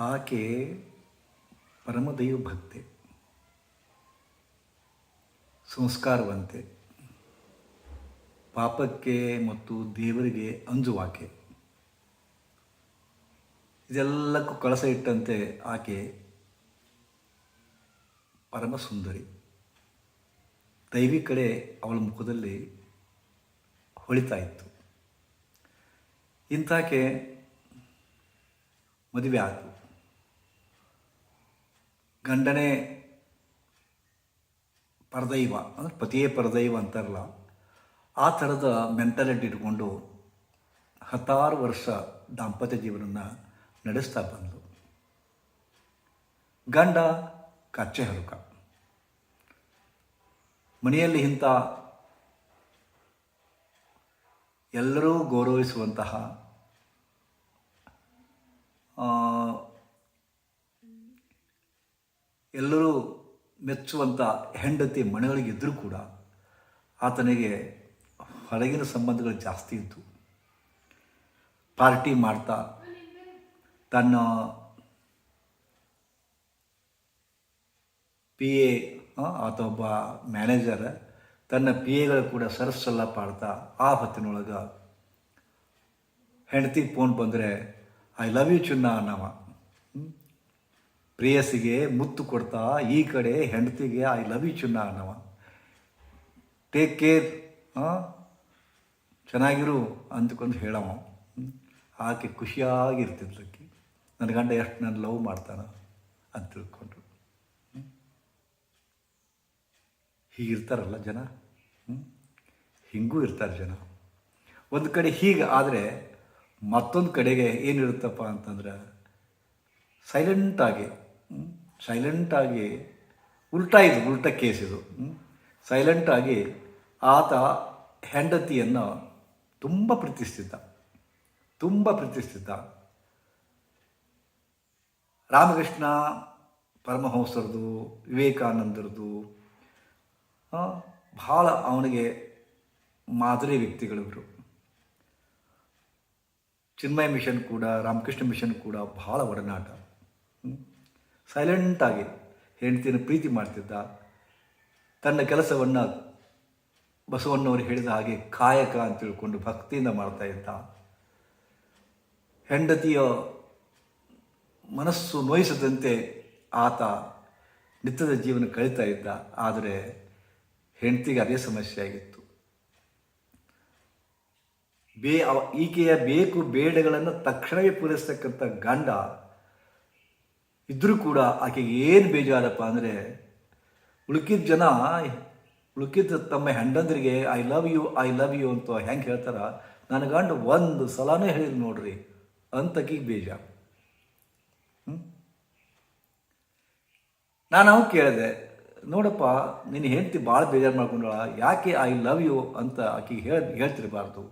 ಆಕೆ ಪರಮದೈವ ಭಕ್ತೆ ಸಂಸ್ಕಾರವಂತೆ, ಪಾಪಕ್ಕೆ ಮತ್ತು ದೇವರಿಗೆ ಅಂಜುವಾಕೆ. ಇದೆಲ್ಲಕ್ಕೂ ಕಳಸ ಇಟ್ಟಂತೆ ಆಕೆ ಪರಮ ಸುಂದರಿ ದೈವಿ ಕಡೆ ಅವಳ ಮುಖದಲ್ಲಿ ಹೊಳಿತಾ ಇತ್ತು. ಇಂತಾಕೆ ಮದುವೆ ಆಯಿತು ಗಂಡನೇ ಪರದೈವ, ಅಂದರೆ ಪತಿಯೇ ಪರದೈವ ಅಂತಾರಲ್ಲ, ಆ ಥರದ ಮೆಂಟಾಲಿಟಿ ಇಟ್ಕೊಂಡು ಹತ್ತಾರು ವರ್ಷ ದಾಂಪತ್ಯ ಜೀವನನ ನಡೆಸ್ತಾ ಬಂದು. ಗಂಡ ಕಚ್ಚೆ ಹರುಕ. ಮನೆಯಲ್ಲಿ ಇಂಥ ಎಲ್ಲರೂ ಗೌರವಿಸುವಂತಹ ಆ, ಎಲ್ಲರೂ ಮೆಚ್ಚುವಂಥ ಹೆಂಡತಿ ಮನೆಗಳಿಗಿದ್ದರೂ ಕೂಡ ಆತನಿಗೆ ಹೊರಗಿನ ಸಂಬಂಧಗಳು ಜಾಸ್ತಿ ಇತ್ತು ಪಾರ್ಟಿ ಮಾಡ್ತಾ, ತನ್ನ ಪಿ ಎ ಆತ ಒಬ್ಬ ಮ್ಯಾನೇಜರ್, ತನ್ನ ಪಿ ಎಗಳು ಕೂಡ ಸರಸ್ಸೆಲ್ಲ ಪಾಡ್ತಾ, ಆ ಹೊತ್ತಿನೊಳಗೆ ಹೆಂಡತಿ ಫೋನ್ ಬಂದರೆ, ಐ ಲವ್ ಯು ಚುನ್ನ ಅನ್ನವ? ಪ್ರೇಯಸಿಗೆ ಮುತ್ತು ಕೊಡ್ತಾ ಈ ಕಡೆ ಹೆಂಡತಿಗೆ ಐ ಲವ್ ಯು ಚುನ್ನ ಅನ್ನವ ಟೇಕ್ ಕೇರ್ ಚೆನ್ನಾಗಿರು ಅಂದ್ಕೊಂಡು ಹೇಳವ? ಆಕೆ ಖುಷಿಯಾಗಿರ್ತಿದ್ಲಕ್ಕೆ ನನ್ನ ಗಂಡ ಎಷ್ಟು ನಾನು ಲವ್ ಮಾಡ್ತಾನ, ಅಂತ ತಿಳ್ಕೊಂಡ್ರು? ಹೀಗಿರ್ತಾರಲ್ಲ ಜನ? ಹಿಂಗೂ ಇರ್ತಾರೆ ಜನ ಒಂದು ಕಡೆ ಹೀಗೆ ಆದರೆ ಮತ್ತೊಂದು ಕಡೆಗೆ ಏನಿರುತ್ತಪ್ಪ ಅಂತಂದ್ರೆ ಸೈಲೆಂಟಾಗಿ ಸೈಲೆಂಟಾಗಿ ಉಲ್ಟಾ ಇದು, ಉಲ್ಟಾ ಕೇಸ್ ಇದು. ಸೈಲೆಂಟಾಗಿ ಆತ ಹೆಂಡತಿಯನ್ನು ತುಂಬ ಪ್ರೀತಿಸ್ತಿದ್ದ. ತುಂಬ ಪ್ರೀತಿಸ್ತಿದ್ದ. ರಾಮಕೃಷ್ಣ ಪರಮಹಂಸರದು, ವಿವೇಕಾನಂದರದು ಭಾಳ ಅವನಿಗೆ ಮಾದರಿ ವ್ಯಕ್ತಿಗಳಿವರು ಚಿನ್ಮಯ ಮಿಷನ್ ಕೂಡ, ರಾಮಕೃಷ್ಣ ಮಿಷನ್ ಕೂಡ ಭಾಳ ಒಡನಾಟ. ಸೈಲೆಂಟಾಗಿ ಹೆಂಡತಿಯನ್ನು ಪ್ರೀತಿ ಮಾಡ್ತಿದ್ದ, ತನ್ನ ಕೆಲಸವನ್ನು ಬಸವಣ್ಣವರು ಹೇಳಿದ ಹಾಗೆ ಕಾಯಕ ಅಂತ ತಿಳ್ಕೊಂಡು ಭಕ್ತಿಯಿಂದ ಮಾಡ್ತಾ ಇದ್ದ. ಹೆಂಡತಿಯ ಮನಸ್ಸು ನೋಯಿಸದಂತೆ ಆತ ನಿತ್ಯದ ಜೀವನ ಕಳೀತಾ ಇದ್ದ. ಆದರೆ ಹೆಂಡತಿಗೆ ಅದೇ ಸಮಸ್ಯೆ ಆಗಿತ್ತು. ಬೇ ಈಕೆಯ ಬೇಕು ಬೇಡಗಳನ್ನು ತಕ್ಷಣವೇ ಪೂರೈಸ್ತಕ್ಕಂಥ ಗಂಡ ಇದ್ದರೂ ಕೂಡ ಆಕೆಗೆ ಏನು ಬೇಜಾರಪ್ಪ ಅಂದರೆ, ಉಳುಕಿದ ಜನ, ಉಳುಕಿದ ತಮ್ಮ ಹೆಂಡಂದ್ರಿಗೆ I love you I love you ಅಂತ ಹೆಂಗೆ ಹೇಳ್ತಾರ? ನನ್ನ ಒಂದು ಸಲನೇ ಹೇಳಿದ್ರು ನೋಡ್ರಿ ಅಂತಕೀಗ ಹ್ಮ್? ನಾನು ಅವ್ ಕೇಳಿದೆ, ನೋಡಪ್ಪ, ನಿನ್ನ ಹೆಂಡತಿ ಭಾಳ ಬೇಜಾರು ಮಾಡ್ಕೊಂಡಳ, ಯಾಕೆ ಐ ಲವ್ ಯು ಅಂತ ಆಕೆಗೆ ಹೇಳ, ಹೇಳ್ತಿರಬಾರ್ದು.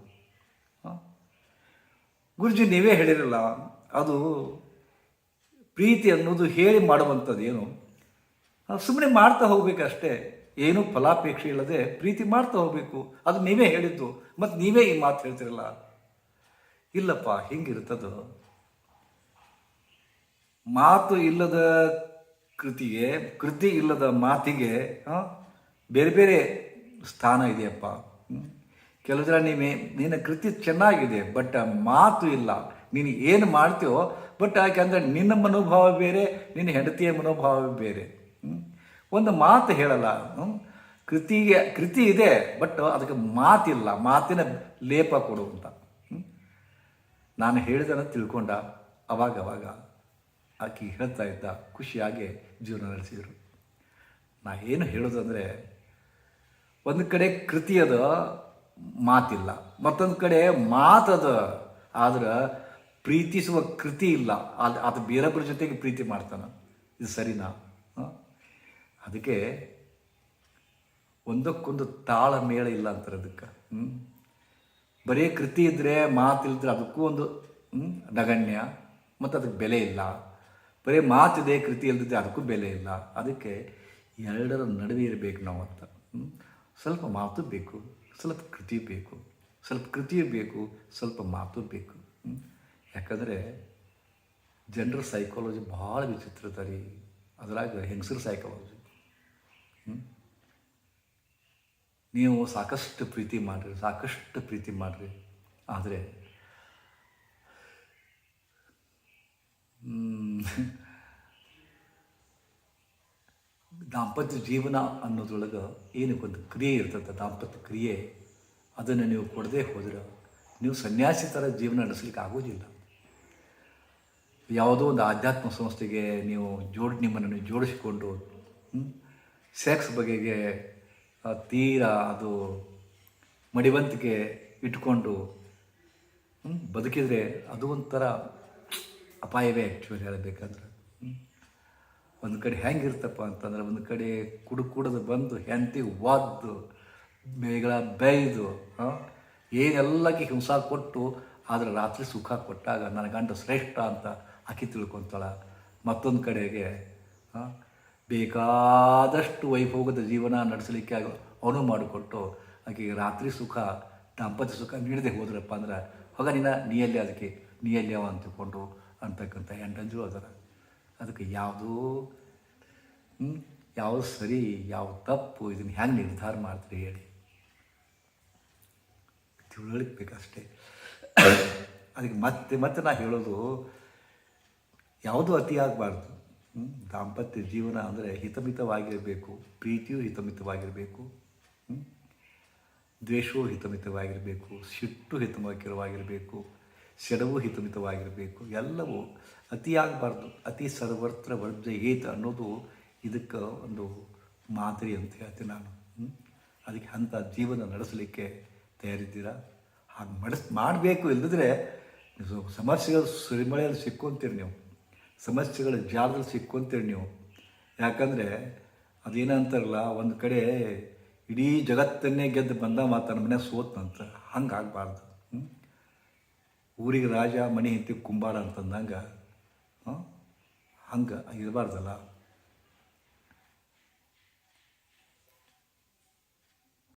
ಗುರುಜಿ ನೀವೇ ಹೇಳಿರಲ್ಲ, ಅದು ಪ್ರೀತಿ ಅನ್ನೋದು ಹೇಳಿ ಮಾಡುವಂಥದ್ದು ಏನು? ಸುಮ್ಮನೆ ಮಾಡ್ತಾ ಹೋಗ್ಬೇಕಷ್ಟೇ. ಏನೂ ಫಲಾಪೇಕ್ಷೆ ಇಲ್ಲದೆ ಪ್ರೀತಿ ಮಾಡ್ತಾ ಹೋಗಬೇಕು. ಅದು ನೀವೇ ಹೇಳಿದ್ದು. ಮತ್ತು ನೀವೇ ಈ ಮಾತು ಹೇಳ್ತಿರಲ್ಲ. ಇಲ್ಲಪ್ಪ ಹಿಂಗಿರ್ತದೋ ಮಾತು ಇಲ್ಲದ ಕೃತಿಗೆ, ಕೃತಿ ಇಲ್ಲದ ಮಾತಿಗೆ ಬೇರೆ ಬೇರೆ ಸ್ಥಾನ ಇದೆಯಪ್ಪ. ಕೆಲವು ಜನ ನೀವೇ, ನಿನ್ನ ಕೃತಿ ಚೆನ್ನಾಗಿದೆ, ಬಟ್ ಮಾತು ಇಲ್ಲ. ನೀನು ಏನು ಮಾಡ್ತೀವೋ ಬಟ್ ಯಾಕೆಂದರೆ ನಿನ್ನ ಮನೋಭಾವ ಬೇರೆ, ನಿನ್ನ ಹೆಂಡತಿಯ ಮನೋಭಾವ ಬೇರೆ. ಒಂದು ಮಾತು ಹೇಳಲ್ಲ. ಕೃತಿಗೆ, ಕೃತಿ ಇದೆ ಬಟ್ ಅದಕ್ಕೆ ಮಾತಿಲ್ಲ. ಮಾತಿನ ಲೇಪ ಕೊಡು ಅಂತ. ನಾನು ಹೇಳಿದನ ತಿಳ್ಕೊಂಡ. ಅವಾಗ ಅವಾಗ ಆಕೆ ಹೇಳ್ತಾ ಇದ್ದ, ಖುಷಿಯಾಗಿ ಜೀವನ ನಡೆಸಿದರು. ನಾ ಏನು ಹೇಳೋದಂದರೆ ಒಂದು ಕಡೆ ಕೃತಿ ಅದ ಮಾತಿಲ್ಲ. ಮತ್ತೊಂದು ಕಡೆ ಮಾತದ, ಆದ್ರೆ ಪ್ರೀತಿಸುವ ಕೃತಿ ಇಲ್ಲ. ಅದು ಅದು ಬೇರೊಬ್ಬರ ಜೊತೆಗೆ ಪ್ರೀತಿ ಮಾಡ್ತಾನೆ. ಇದು ಸರಿನಾ? ಅದಕ್ಕೆ ಒಂದಕ್ಕೊಂದು ತಾಳ ಮೇಳ ಇಲ್ಲ ಅಂತಾರೆ ಅದಕ್ಕೆ. ಹ್ಞೂ ಬರೀ ಕೃತಿ ಇದ್ದರೆ ಮಾತಿಲ್ದ್ರೆ ಅದಕ್ಕೂ ಒಂದು ನಗಣ್ಯ. ಮತ್ತು ಅದಕ್ಕೆ ಬೆಲೆ ಇಲ್ಲ. ಬರೀ ಮಾತಿದೆ ಕೃತಿ ಇಲ್ದಿದ್ರೆ ಅದಕ್ಕೂ ಬೆಲೆ ಇಲ್ಲ. ಅದಕ್ಕೆ ಎರಡರ ನಡುವೆ ಇರಬೇಕು ನಾವು ಅಂತ? ಸ್ವಲ್ಪ ಮಾತು ಬೇಕು, ಸ್ವಲ್ಪ ಕೃತಿ ಬೇಕು. ಸ್ವಲ್ಪ ಕೃತಿಯೂ ಬೇಕು, ಸ್ವಲ್ಪ ಮಾತು ಬೇಕು? ಯಾಕಂದರೆ ಜನರ ಸೈಕಾಲಜಿ ಭಾಳ ವಿಚಿತ್ರ ಅದ ರೀ. ಅದ್ರಾಗ ಹೆಂಗಸರ ಸೈಕಾಲಜಿ ನೀವು ಸಾಕಷ್ಟು ಪ್ರೀತಿ ಮಾಡಿರಿ, ಸಾಕಷ್ಟು ಪ್ರೀತಿ ಮಾಡಿರಿ. ಆದರೆ ದಾಂಪತ್ಯ ಜೀವನ ಅನ್ನೋದ್ರೊಳಗೆ ಏನಕ್ಕೊಂದು ಕ್ರಿಯೆ ಇರ್ತದೆ ದಾಂಪತ್ಯ ಕ್ರಿಯೆ, ಅದನ್ನು ನೀವು ಕೊಡದೇ ಹೋದ್ರೆ ನೀವು ಸನ್ಯಾಸಿ ಥರ ಜೀವನ ನಡೆಸಲಿಕ್ಕೆ ಆಗೋದಿಲ್ಲ. ಯಾವುದೋ ಒಂದು ಆಧ್ಯಾತ್ಮ ಸಂಸ್ಥೆಗೆ ನೀವು ಜೋಡ್, ನಿಮ್ಮನ್ನು ಜೋಡಿಸಿಕೊಂಡು ಸೆಕ್ಸ್ ಬಗೆಗೆ ತೀರಾ ಅದು ಮಡಿವಂತಿಕೆ ಇಟ್ಕೊಂಡು ಬದುಕಿದರೆ ಅದು ಒಂಥರ ಅಪಾಯವೇ ಆ್ಯಕ್ಚುಲಿ ಹೇಳಬೇಕಂದ್ರೆ ಒಂದು ಕಡೆ ಹೆಂಗಿರ್ತಪ್ಪ ಅಂತಂದ್ರೆ ಒಂದು ಕಡೆ ಕುಡು ಕುಡಿದು ಬಂದು ಹೆಂಡತಿ ಒದ್ದು ಬೇಗಳ ಬೈದು ಏನೆಲ್ಲಕ್ಕೆ ಹಿಂಸಾ ಕೊಟ್ಟು, ಆದರೆ ರಾತ್ರಿ ಸುಖ ಕೊಟ್ಟಾಗ ನನ್ನ ಗಂಡ ಶ್ರೇಷ್ಠ ಅಂತ ಆಕಿ ತಿಳ್ಕೊತಾಳೆ. ಮತ್ತೊಂದು ಕಡೆಗೆ ಬೇಕಾದಷ್ಟು ವೈಭೋಗದ ಜೀವನ ನಡೆಸಲಿಕ್ಕೆ ಆಗ, ಅವನು ಮಾಡಿಕೊಟ್ಟು ಆಕೆಗೆ ರಾತ್ರಿ ಸುಖ, ದಾಂಪತ್ಯ ಸುಖ ನೀಡದೆ ಹೋದ್ರಪ್ಪ ಅಂದ್ರೆ, ಹೋಗ ನಿನ್ನ ನೀಯಲ್ಲಿ ಅದಕ್ಕೆ ನೀಯಲ್ಲಿ ಅವ ಅಂತಕೊಂಡು ಅಂತಕ್ಕಂಥ ಹೆಂಡಂಜು ಅದರ. ಅದಕ್ಕೆ ಯಾವುದೂ ಯಾವುದು ಸರಿ ಯಾವ ತಪ್ಪು, ಇದನ್ನು ಹೆಂಗೆ ನಿರ್ಧಾರ ಮಾಡ್ತೀರಿ ಹೇಳಿ. ತಿಳುವಳಿಕೆ ಬೇಕಷ್ಟೇ. ಅದಕ್ಕೆ ಮತ್ತೆ ಮತ್ತೆ ನಾ ಹೇಳೋದು ಯಾವುದೂ ಅತಿಯಾಗಬಾರ್ದು ದಾಂಪತ್ಯ ಜೀವನ ಅಂದರೆ ಹಿತಮಿತವಾಗಿರಬೇಕು, ಪ್ರೀತಿಯೂ ಹಿತಮಿತವಾಗಿರಬೇಕು? ದ್ವೇಷವೂ ಹಿತಮಿತವಾಗಿರಬೇಕು, ಸಿಟ್ಟು ಹಿತಮಿತವಾಗಿರಬೇಕು ಸೆಡವು ಹಿತಮಿತವಾಗಿರಬೇಕು, ಎಲ್ಲವೂ ಅತಿಯಾಗಬಾರ್ದು ಅತಿ ಸರ್ವತ್ರ ವರ್ಜ ಏತ ಅನ್ನೋದು ಇದಕ್ಕೆ ಒಂದು ಮಾದರಿ ಅಂತ ಹೇಳ್ತೀನಿ ನಾನು. ಅದಕ್ಕೆ ಅಂಥ ಜೀವನ ನಡೆಸಲಿಕ್ಕೆ ತಯಾರಿದ್ದೀರಾ? ಹಾಗೆ ಮಡಸ್, ಮಾಡಬೇಕು ಇಲ್ಲದಿದ್ರೆ ಸಮಸ್ಯೆಗಳು ಸುರಿಮಳೆಯಲ್ಲಿ ಸಿಕ್ಕೊಂತೀರಿ ನೀವು. ಸಮಸ್ಯೆಗಳ ಜಾಲದಲ್ಲಿ ಸಿಕ್ಕೊಂತೀರಿ ನೀವು. ಯಾಕಂದರೆ ಅದೇನಂತಾರಲ್ಲ, ಒಂದು ಕಡೆ ಇಡೀ ಜಗತ್ತನ್ನೇ ಗೆದ್ದು ಬಂದ ಮಾತನ್ನ ಮನೆ ಸೋತ್ನಂತ ಹಂಗೆ ಆಗಬಾರ್ದು. ಊರಿಗೆ ರಾಜ, ಮನೆ ಹಿಂತಿ ಕುಂಬಾರ ಅಂತಂದಂಗೆ ಹಂಗೆ ಇರಬಾರ್ದಲ್ಲ.